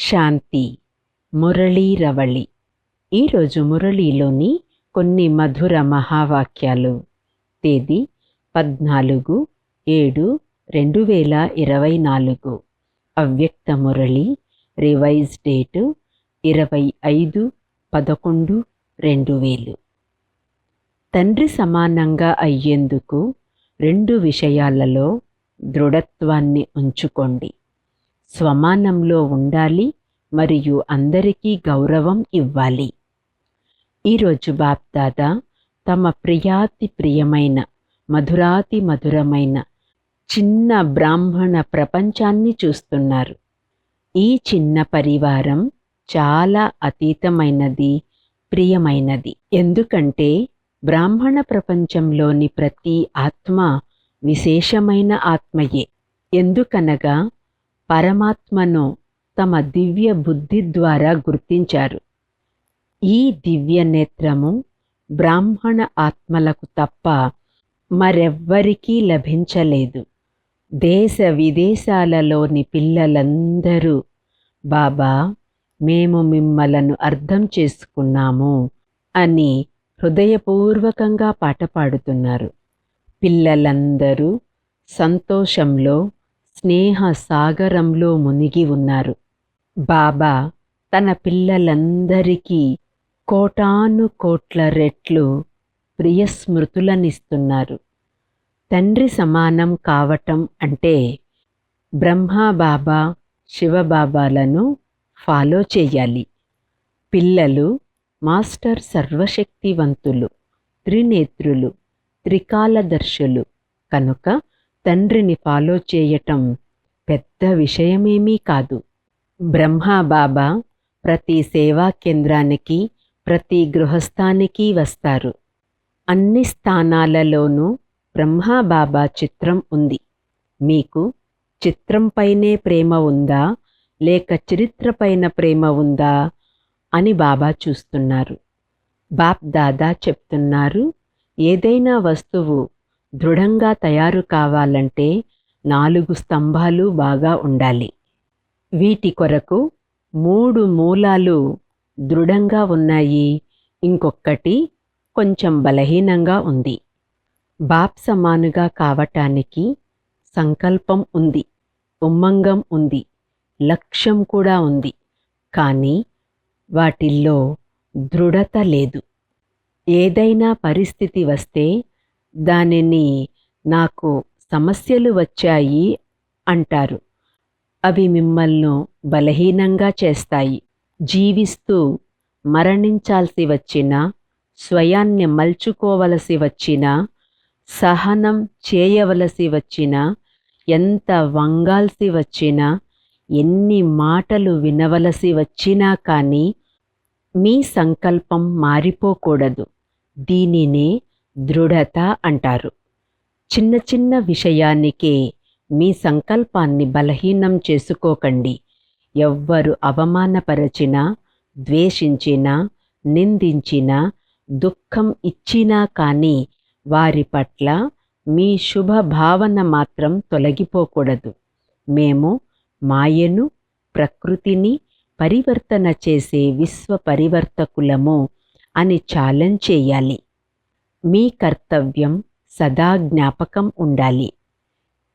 శాంతి మురళీ రవళి. ఈరోజు మురళీలోని కొన్ని మధుర మహావాక్యాలు. తేదీ పద్నాలుగు ఏడు రెండు వేల ఇరవై నాలుగు. అవ్యక్త మురళి రివైజ్ డేటు ఇరవై ఐదు పదకొండు రెండు వేలు. తండ్రి సమానంగా అయ్యేందుకు రెండు విషయాలలో దృఢత్వాన్ని ఉంచుకోండి. స్వమానంలో ఉండాలి మరియు అందరికీ గౌరవం ఇవ్వాలి. ఈరోజు బాప్దాదా తమ ప్రియాతి ప్రియమైన మధురాతి మధురమైన చిన్న బ్రాహ్మణ ప్రపంచాన్ని చూస్తున్నారు. ఈ చిన్న పరివారం చాలా అతీతమైనది ప్రియమైనది. ఎందుకంటే బ్రాహ్మణ ప్రపంచంలోని ప్రతి ఆత్మ విశేషమైన ఆత్మయే. ఎందుకనగా పరమాత్మను తమ దివ్య బుద్ధి ద్వారా గుర్తించారు. ఈ దివ్య నేత్రము బ్రాహ్మణ ఆత్మలకు తప్ప మరెవ్వరికీ లభించలేదు. దేశ విదేశాలలోని పిల్లలందరూ బాబా మేము మిమ్మలను అర్థం చేసుకున్నాము అని హృదయపూర్వకంగా పాట పాడుతున్నారు. పిల్లలందరూ సంతోషంలో స్నేహ సాగరంలో మునిగి ఉన్నారు. బాబా తన పిల్లలందరికీ కోటాను కోట్ల రెట్లు ప్రియస్మృతులనిస్తున్నారు. తండ్రి సమానం కావటం అంటే బ్రహ్మా బాబా శివబాబాలను ఫాలో చేయాలి. పిల్లలు మాస్టర్ సర్వశక్తివంతులు త్రినేత్రులు త్రికాలదర్శులు కనుక తండ్రిని ఫాలో చేయటం పెద్ద విషయమేమీ కాదు. బ్రహ్మా బాబా ప్రతి సేవా కేంద్రానికి ప్రతి గృహస్థానికి వస్తారు. అన్ని స్థానాలలోనూ బ్రహ్మా బాబా చిత్రం ఉంది. మీకు చిత్రంపైనే ప్రేమ ఉందా లేక చరిత్రపైన ప్రేమ ఉందా అని బాబా చూస్తున్నారు. బాప్ దాదా చెప్తున్నారు ఏదైనా వస్తువు దృఢంగా తయారు కావాలంటే నాలుగు స్తంభాలు బాగా ఉండాలి. వీటి కొరకు మూడు మూలాలు దృఢంగా ఉన్నాయి. ఇంకొక్కటి కొంచెం బలహీనంగా ఉంది. బాప్ సమానుగా కావటానికి సంకల్పం ఉంది. ఉమ్మంగం ఉంది. లక్ష్యం కూడా ఉంది. కానీ వాటిల్లో దృఢత లేదు. ఏదైనా పరిస్థితి వస్తే దానిని నాకు సమస్యలు వచ్చాయి అంటారు. అవి మిమ్మల్ని బలహీనంగా చేస్తాయి. జీవిస్తూ మరణించాల్సి వచ్చినా స్వయాన్ని మల్చుకోవలసి వచ్చినా సహనం చేయవలసి వచ్చినా ఎంత వంగాల్సి వచ్చినా ఎన్ని మాటలు వినవలసి వచ్చినా కానీ మీ సంకల్పం మారిపోకూడదు. దీనినే దృఢత అంటారు. చిన్న చిన్న విషయానికే మీ సంకల్పాన్ని బలహీనం చేసుకోకండి. ఎవ్వరు అవమానపరచినా ద్వేషించినా నిందించినా దుఃఖం ఇచ్చినా కానీ వారి పట్ల మీ శుభ భావన మాత్రం తొలగిపోకూడదు. మేము మాయను ప్రకృతిని పరివర్తన చేసే విశ్వ పరివర్తకులము అని ఛాలెంజ్ చేయాలి. మీ కర్తవ్యం సదా జ్ఞాపకం ఉండాలి.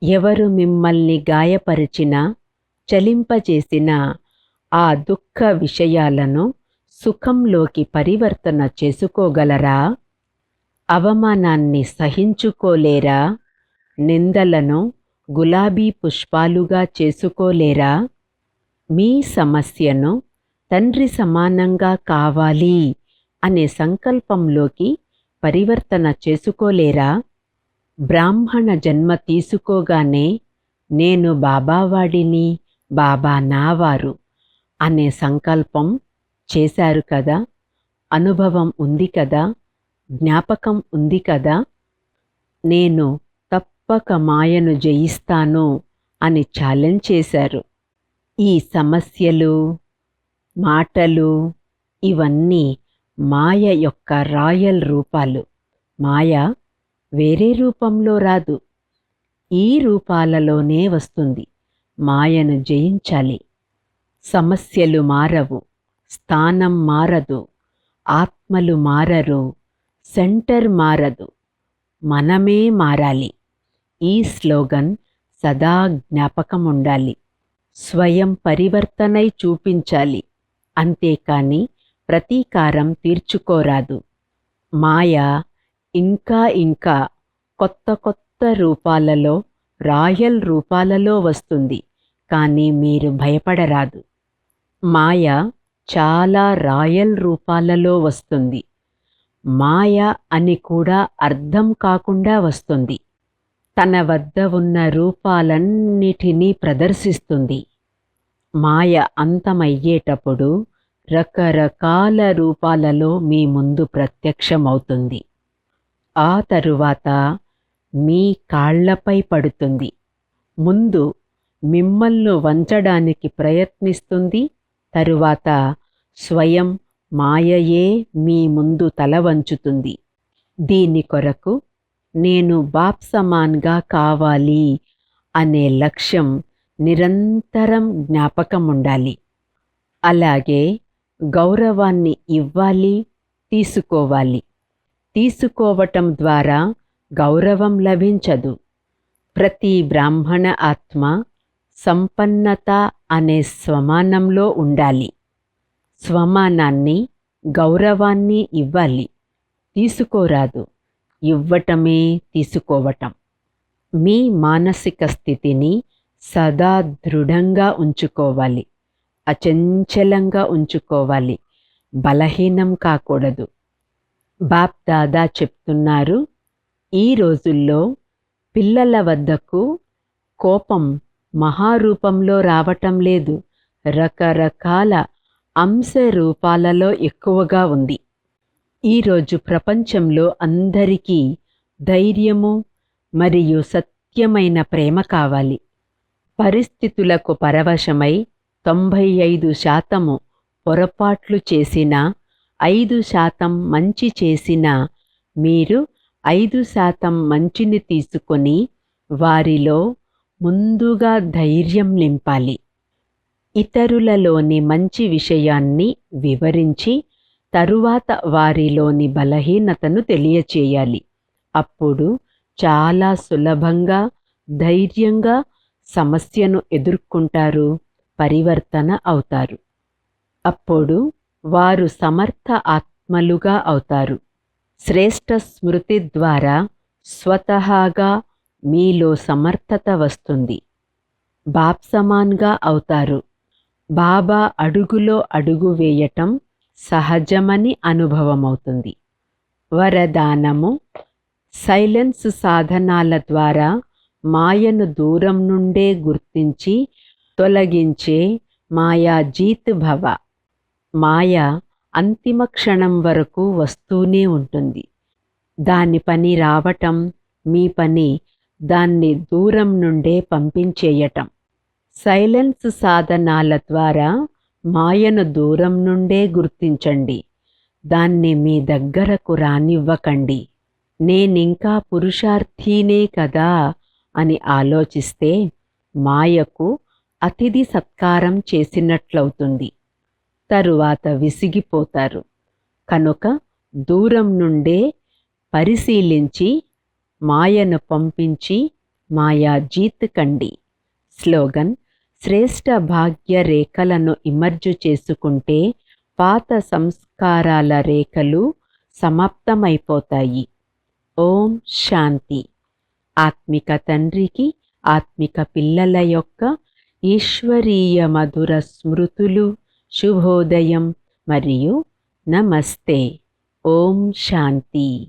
ఎవరు మిమ్మల్ని గాయపరిచినా చలింపజేసినా ఆ దుఃఖ విషయాలను సుఖంలోకి పరివర్తన చేసుకోగలరా? అవమానాన్ని సహించుకోలేరా? నిందలను గులాబీ పుష్పాలుగా చేసుకోలేరా? మీ సమస్యను తండ్రి సమానంగా కావాలి అనే సంకల్పంలోకి పరివర్తన చేసుకోలేరా? బ్రాహ్మణ జన్మ తీసుకోగానే నేను బాబావాడిని బాబా నావారు అనే సంకల్పం చేశారు కదా? అనుభవం ఉంది కదా? జ్ఞాపకం ఉంది కదా? నేను తప్పక మాయను జయిస్తాను అని ఛాలెంజ్ చేశారు. ఈ సమస్యలు మాటలు ఇవన్నీ మాయ యొక్క రాయల్ రూపాలు. మాయ వేరే రూపంలో రాదు. ఈ రూపాలలోనే వస్తుంది. మాయను జయించాలి. సమస్యలు మారవు. స్థానం మారదు. ఆత్మలు మారరు. సెంటర్ మారదు. మనమే మారాలి. ఈ స్లోగన్ సదా జ్ఞాపకం ఉండాలి స్వయం పరివర్తనై చూపించాలి. అంతేకాని ప్రతీకారం తీర్చుకోరాదు. మాయ ఇంకా ఇంకా కొత్త కొత్త రూపాలలో రాయల్ రూపాలలో వస్తుంది కానీ మీరు భయపడరాదు. మాయ చాలా రాయల్ రూపాలలో వస్తుంది. మాయ అని కూడా అర్థం కాకుండా వస్తుంది. తన వద్ద ఉన్న రూపాలన్నిటినీ ప్రదర్శిస్తుంది. మాయ అంతమయ్యేటప్పుడు రకరకాల రూపాలలో మీ ముందు ప్రత్యక్షమవుతుంది. ఆ తరువాత మీ కాళ్ళపై పడుతుంది. ముందు మిమ్మల్ని వంచడానికి ప్రయత్నిస్తుంది తరువాత స్వయం మాయయే మీ ముందు తల వంచుతుంది. దీని కొరకు నేను బాప్సమాన్గా కావాలి అనే లక్ష్యం నిరంతరం జ్ఞాపకం ఉండాలి అలాగే గౌరవాన్ని ఇవ్వాలి తీసుకోవాలి. తీసుకోవటం ద్వారా గౌరవం లభించదు. ప్రతి బ్రాహ్మణ ఆత్మ సంపన్నత అనే స్వమానంలో ఉండాలి. స్వమానాన్ని గౌరవాన్ని ఇవ్వాలి. తీసుకోరాదు. ఇవ్వటమే తీసుకోవటం. మీ మానసిక స్థితిని సదా దృఢంగా ఉంచుకోవాలి. అచంచలంగా ఉంచుకోవాలి. బలహీనం కాకూడదు. బాప్ దాదా చెప్తున్నారు ఈ రోజుల్లో పిల్లల వద్దకు కోపం మహారూపంలో రావటం లేదు. రకరకాల అంశ రూపాలలో ఎక్కువగా ఉంది. ఈరోజు ప్రపంచంలో అందరికీ ధైర్యము మరియు సత్యమైన ప్రేమ కావాలి. పరిస్థితులకు పరవశమై తొంభై ఐదు శాతము పొరపాట్లు చేసిన ఐదు శాతం మంచి చేసిన మీరు ఐదు శాతం మంచిని తీసుకొని వారిలో ముందుగా ధైర్యం నింపాలి. ఇతరులలోని మంచి విషయాన్ని వివరించి తరువాత వారిలోని బలహీనతను తెలియచేయాలి. అప్పుడు చాలా సులభంగా ధైర్యంగా సమస్యను ఎదుర్కొంటారు. పరివర్తన అవుతారు. అప్పుడు వారు సమర్థ ఆత్మలుగా అవుతారు. శ్రేష్ఠ స్మృతి ద్వారా స్వతహాగా మీలో సమర్థత వస్తుంది. బాప్సమాన్గా అవుతారు. బాబా అడుగులో అడుగు వేయటం సహజమని అనుభవమవుతుంది. వరదానము సైలెన్స్ సాధనాల ద్వారా మాయను దూరం నుండే గుర్తించి తొలగించే మాయా జీత్ భవ. మాయ అంతిమ క్షణం వరకు వస్తూనే ఉంటుంది. దాని పని రావటం మీ పని దాన్ని దూరం నుండే పంపించేయటం. సైలెన్స్ సాధనాల ద్వారా మాయను దూరం నుండే గుర్తించండి. దాన్ని మీ దగ్గరకు రానివ్వకండి. నేనింకా పురుషార్థీనే కదా అని ఆలోచిస్తే మాయకు అతిథి సత్కారం చేసినట్లవుతుంది. తరువాత విసిగిపోతారు. కనుక దూరం నుండే పరిశీలించి మాయను పంపించి మాయా జీత్ కండి. స్లోగన్ శ్రేష్ఠ భాగ్య రేఖలను ఇమర్జు చేసుకుంటే పాత సంస్కారాల రేఖలు సమాప్తమైపోతాయి. ఓం శాంతి. ఆత్మిక తండ్రికి ఆత్మిక పిల్లల యొక్క ఈశ్వరీయ మధుర స్మృతులు. శుభోదయం. మరియు నమస్తే. ఓం శాంతి.